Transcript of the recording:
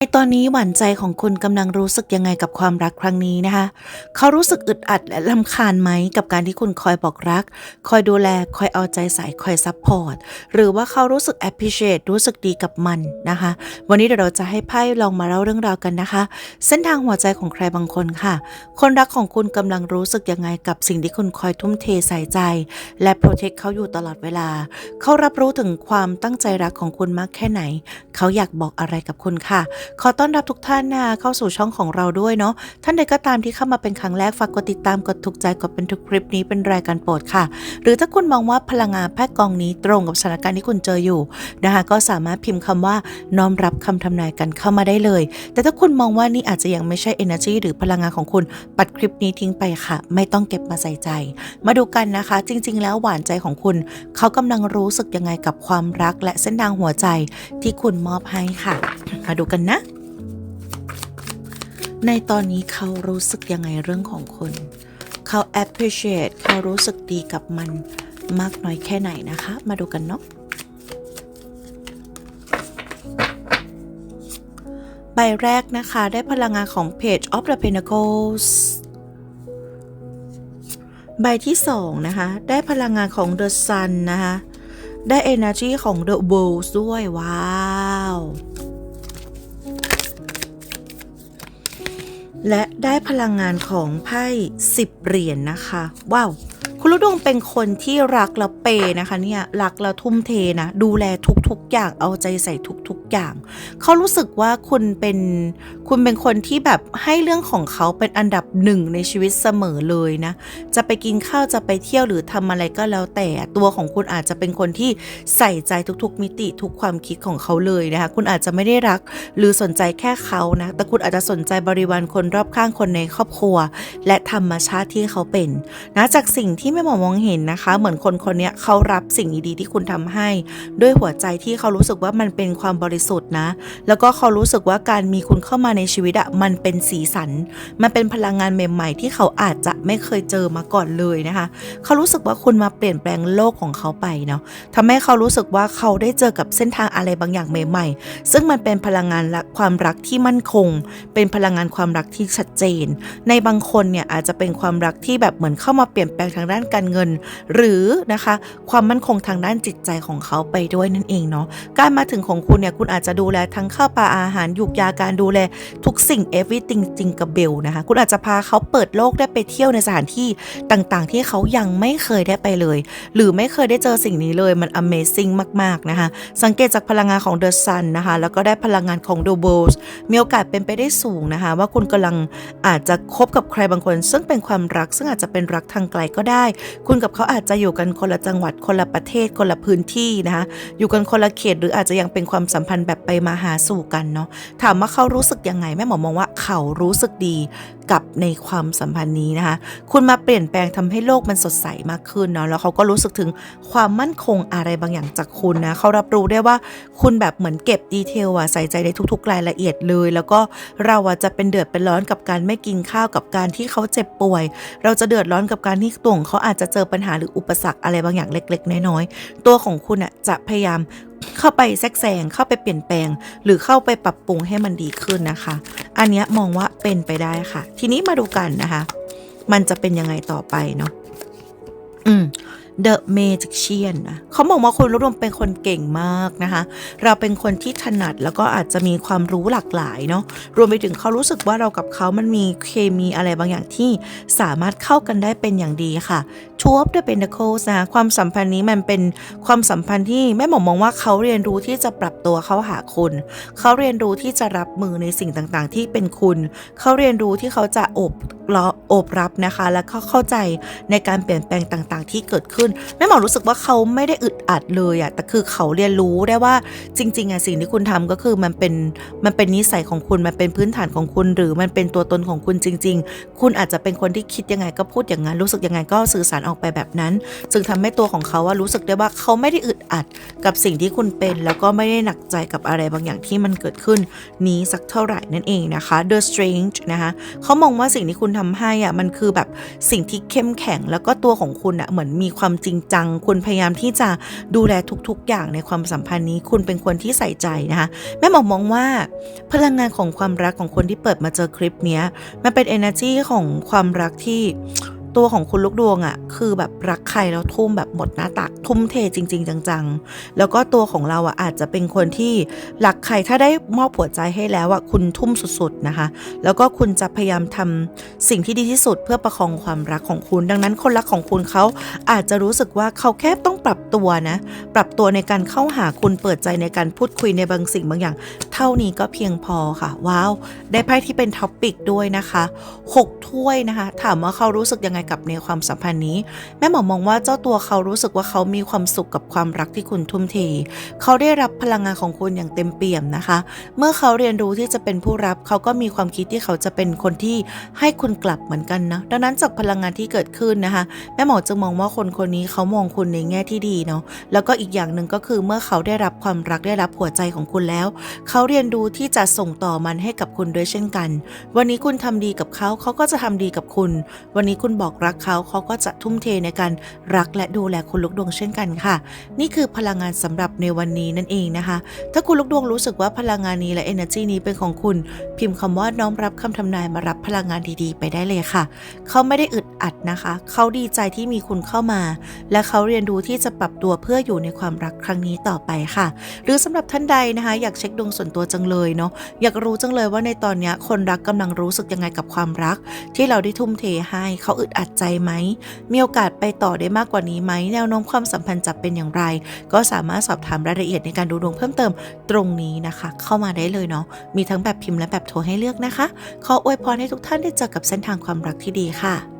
ในตอนนี้หวานใจของคุณกำลังรู้สึกยังไงกับความรักครั้งนี้นะคะ เขารู้สึกอึดอัดและลำคาญไหมกับการที่คุณคอยบอกรัก คอยดูแล คอยเอาใจใส่คอยซัพพอร์ต หรือว่าเขารู้สึก appreciate รู้สึกดีกับมันนะคะ วันนี้เดี๋ยวเราจะให้ไพ่ลองมาเล่าเรื่องราวกันนะคะ เส้นทางหัวใจของใครบางคนค่ะ คนรักของคุณกำลังรู้สึกยังไงกับสิ่งที่คุณคอยทุ่มเทใส่ใจ และ protect เขาอยู่ตลอดเวลา เขารับรู้ถึงความตั้งใจรักของคุณมากแค่ไหน เขาอยากบอกอะไรกับคุณค่ะขอต้อนรับทุกท่านนะเข้าสู่ช่องของเราด้วยเนาะท่านใดก็ตามที่เข้ามาเป็นครั้งแรกฝากกดติดตามกดถูกใจกดเป็นทุกคลิปนี้เป็นรายการโปรดค่ะ หรือถ้าคุณมองว่าพลังงานแพทย์กองนี้ตรงกับสถานการณ์ที่คุณเจออยู่นะคะก็สามารถพิมพ์คำว่าน้อมรับคำทำนายกันเข้ามาได้เลย แต่ถ้าคุณมองว่านี่อาจจะยังไม่ใช่ energy หรือพลังงานของคุณปัดคลิปนี้ทิ้งไปค่ะ ไม่ต้องเก็บมาใส่ใจ มาดูกันนะคะ จริง ๆ แล้วหวานใจของคุณเขากำลังรู้สึกยังไงกับความรักและเส้นทางหัวใจที่คุณมอบให้ค่ะ มาดูกันนะ ในตอนนี้เขารู้สึกยังไงเรื่องของคุณเขา appreciate เขารู้สึกดีกับมันมากน้อยแค่ไหนนะคะ มาดูกันเนาะใบแรกนะคะ ได้พลังงานของ Page of the Pentacles ใบที่สองนะคะ ได้พลังงานของ The Sun นะคะ ได้ Energy ของ The World ด้วย ว้าว และได้พลังงานของไพ่10เหรียญนะคะ ว้าว คุณลูกดวงเป็นคนที่รักแล้วเปย์นะคะเนี่ยรักแล้วทุ่มเทนะดูแลทุกๆอย่างเอาใจใส่ทุกๆอย่าง เขารู้สึกว่าคุณเป็นคุณเป็นคนที่แบบให้เรื่องของเขาเป็นอันดับหนึ่งในชีวิตเสมอเลยนะ จะไปกินข้าวจะไปเที่ยวหรือทำอะไรก็แล้วแต่ตัวของคุณอาจจะเป็นคนที่ใส่ใจทุกๆ มิติทุกความคิดของเขาเลยนะคะคุณอาจจะไม่ได้รักหรือสนใจแค่เขานะแต่คุณอาจจะสนใจบริวารคนรอบข้างคนในครอบครัว และธรรมชาติที่เขาเป็นนะจากสิ่งที่แม่หมอมองเห็นนะคะ เหมือนคนคนนี้เขารับสิ่งดีๆที่คุณทำให้ ด้วยหัวใจที่เขารู้สึกว่ามันเป็นความบริสุทธิ์นะ แล้วก็เขารู้สึกว่าการมีคุณเข้ามาในชีวิตอะมันเป็นสีสัน มันเป็นพลังงานใหม่ ๆ ที่เขาอาจจะไม่เคยเจอมาก่อนเลยนะคะ เขารู้สึกว่าคุณมาเปลี่ยนแปลงโลกของเขาไปเนาะทำให้เขารู้สึกว่าเขาได้เจอกับเส้นทางอะไรบางอย่างใหม่ ๆ ซึ่งมันเป็นพลังงานและความรักที่มั่นคง เป็นพลังงานความรักที่ชัดเจน ในบางคนเนี่ยอาจจะเป็นความรักที่แบบเหมือนเข้ามาเปลี่ยนแปลงทางด้านการเงิน หรือนะคะ ความมั่นคงทางด้านจิตใจของเขาไปด้วยนั่นเองเนาะการมาถึงของคุณเนี่ยคุณอาจจะดูแลทั้งข้าวปลาอาหารยุกยาการดูแลทุกสิ่ง everything จริงกับเบลนะคะ คุณอาจจะพาเขาเปิดโลกได้ไปเที่ยวในสถานที่ต่างๆ ที่เขายังไม่เคยได้ไปเลย หรือไม่เคยได้เจอสิ่งนี้เลยมัน amazing มากๆนะคะสังเกตจากพลังงานของ The Sun นะคะแล้วก็ได้พลังงานของ The World มีโอกาสเป็นไปได้สูงนะคะ ว่าคุณกำลังอาจจะคบกับใครบางคน ซึ่งเป็นความรักซึ่งอาจจะเป็นรักทางไกลก็ได้คุณกับเขาอาจจะอยู่กันคนละจังหวัดคนละประเทศคนละพื้นที่นะคะอยู่กันคนละเขตหรืออาจจะยังเป็นความสัมพันธ์แบบไปมาหาสู่กันเนาะถามว่าเขารู้สึกยังไงแม่หมอมองว่าเขารู้สึกดีกับในความสัมพันธ์นี้นะคะ คุณมาเปลี่ยนแปลงทำให้โลกมันสดใสมากขึ้นเนาะแล้วเขาก็รู้สึกถึงความมั่นคงอะไรบางอย่างจากคุณนะเขารับรู้ได้ว่าคุณแบบเหมือนเก็บดีเทลอะใส่ใจในทุกๆรายละเอียดเลย แล้วก็เราอะจะเป็นเดือดเป็นร้อนกับการไม่กินข้าวกับการที่เขาเจ็บป่วย เราจะเดือดร้อนกับการที่ตัวของเขาาอาจจะเจอปัญหาหรืออุปสรรคอะไรบางอย่างเล็ก ๆ น้อยๆ ตัวของคุณอะจะพยายามเข้าไปแทรกแซงเข้าไปเปลี่ยนแปลง หรือเข้าไปปรับปรุงให้มันดีขึ้นนะคะ อันนี้มองว่าเป็นไปได้ค่ะ ทีนี้มาดูกันนะคะ มันจะเป็นยังไงต่อไปเนาะ The Magician นะเขาบอกว่าคุณรวมเป็นคนเก่งมากนะคะ เราเป็นคนที่ถนัดแล้วก็อาจจะมีความรู้หลากหลายเนาะรวมไปถึงเขารู้สึกว่าเรากับเขามันมีเคมีอะไรบางอย่างที่สามารถเข้ากันได้เป็นอย่างดีค่ะ Two of the Pentacles นะความสัมพันธ์นี้มันเป็นความสัมพันธ์ที่แม่หมอมองว่าเขาเรียนรู้ที่จะปรับตัวเข้าหาคุณ เขาเรียนรู้ที่จะรับมือในสิ่งต่างๆ ที่เป็นคุณ เขาเรียนรู้ที่เขาจะอบรอบรับนะคะ และเขาเข้าใจในการเปลี่ยนแปลงต่างๆ ที่เกิดขึ้นแม่หมอรู้สึกว่าเขาไม่ได้อึดอัดเลยอะแต่คือเขาเรียนรู้ได้ว่าจริง ๆอะสิ่งที่คุณทำก็คือมันเป็นมันเป็นนิสัยของคุณมันเป็นพื้นฐานของคุณ หรือมันเป็นตัวตนของคุณจริง ๆ คุณอาจจะเป็นคนที่คิดยังไงก็พูดอย่างนั้นรู้สึกยังไงก็สื่อสารออกไปแบบนั้น จึงทำให้ตัวของเขาว่ารู้สึกได้ว่าเขาไม่ได้อึดอัดกับสิ่งที่คุณเป็น แล้วก็ไม่ได้หนักใจกับอะไรบางอย่างที่มันเกิดขึ้นนี้สักเท่าไหร่นั่นเองนะคะ The Strange นะคะเขามองว่าสิ่งที่คุณทำให้อะมันคือแบบสิ่งที่เข้มแข็งแล้วก็ตัวของคุณอะเหมือนมีความจริงจัง คุณพยายามที่จะดูแลทุกๆ อย่างในความสัมพันธ์นี้ คุณเป็นคนที่ใส่ใจนะคะแม่หมอมองว่า พลังงานของความรักของคนที่เปิดมาเจอคลิปนี้มันเป็น energy ของความรักที่ ตัวของคุณลูกดวงอะ่ะ คือแบบรักใครแล้วทุ่มแบบหมดหน้าตัก ทุ่มเทจริง ๆ จังๆ แล้วก็ตัวของเราอะ่ะอาจจะเป็นคนที่รักใครถ้าได้มอบหัวใจให้แล้วอะ่ะคุณทุ่มสุดๆนะคะ แล้วก็คุณจะพยายามทำสิ่งที่ดีที่สุดเพื่อประคองความรักของคุณ ดังนั้นคนรักของคุณเขาอาจจะรู้สึกว่าเขาแค่ต้องปรับตัวนะ ปรับตัวในการเข้าหาคุณเปิดใจในการพูดคุยในบางสิ่งบางอย่าง เท่านี้ก็เพียงพอค่ะ ว้าว ได้ไพ่ที่เป็นท็อปปิกด้วยนะคะ 6 ถ้วยนะคะ ถามว่าเขารู้สึกยังไงกับในความสัมพันธ์นี้ แม่หมอมองว่าเจ้าตัวเขารู้สึกว่าเขามีความสุขกับความรักที่คุณทุ่มเท เขาได้รับพลังงานของคุณอย่างเต็มเปี่ยมนะคะ เมื่อเขาเรียนรู้ที่จะเป็นผู้รับ เขาก็มีความคิดที่เขาจะเป็นคนที่ให้คุณกลับเหมือนกันนะดังนั้นจากพลังงานที่เกิดขึ้นนะคะ แม่หมอจึงมองว่าคนคนนี้เขามองคุณในแง่ที่ดีเนาะแล้วก็อีกอย่างหนึ่งก็คือเมื่อเขาได้รับความรักได้รับหัวใจของคุณแล้ว เขาเรียนรู้ที่จะส่งต่อมันให้กับคุณด้วยเช่นกัน วันนี้คุณทำดีกับเขาเขาก็จะทำดีกับคุณ วันนี้คุณบอกรักเขาเขาก็จะทุ่มเทในการรักและดูแลคุณลูกดวงเช่นกันค่ะ นี่คือพลังงานสำหรับในวันนี้นั่นเองนะคะ ถ้าคุณลูกดวงรู้สึกว่าพลังงานนี้และ energy นี้เป็นของคุณ พิมพ์คำว่าน้อมรับคำทำนายมารับพลังงานดีๆ ไปได้เลยค่ะ เขาไม่ได้อึดอัดนะคะ เขาดีใจที่มีคุณเข้ามา และเขาเรียนรู้ที่จะปรับตัวเพื่ออยู่ในความรักครั้งนี้ต่อไปค่ะ หรือสำหรับท่านใดนะคะ อยากเช็คดวงส่วนตัวจังเลยเนาะอยากรู้จังเลยว่าในตอนนี้คนรักกำลังรู้สึกยังไงกับความรัก ที่เราได้ทุ่มเทให้เขาอึดอัดใจไหม มีโอกาสไปต่อได้มากกว่านี้ไหม แนวโน้มความสัมพันธ์จะเป็นอย่างไร ก็สามารถสอบถามรายละเอียดในการดูดวงเพิ่มเติมตรงนี้นะคะ เข้ามาได้เลยเนาะ มีทั้งแบบพิมพ์และแบบโทรให้เลือกนะคะ ขออวยพรให้ทุกท่านได้เจอกับเส้นทางความรักที่ดีค่ะ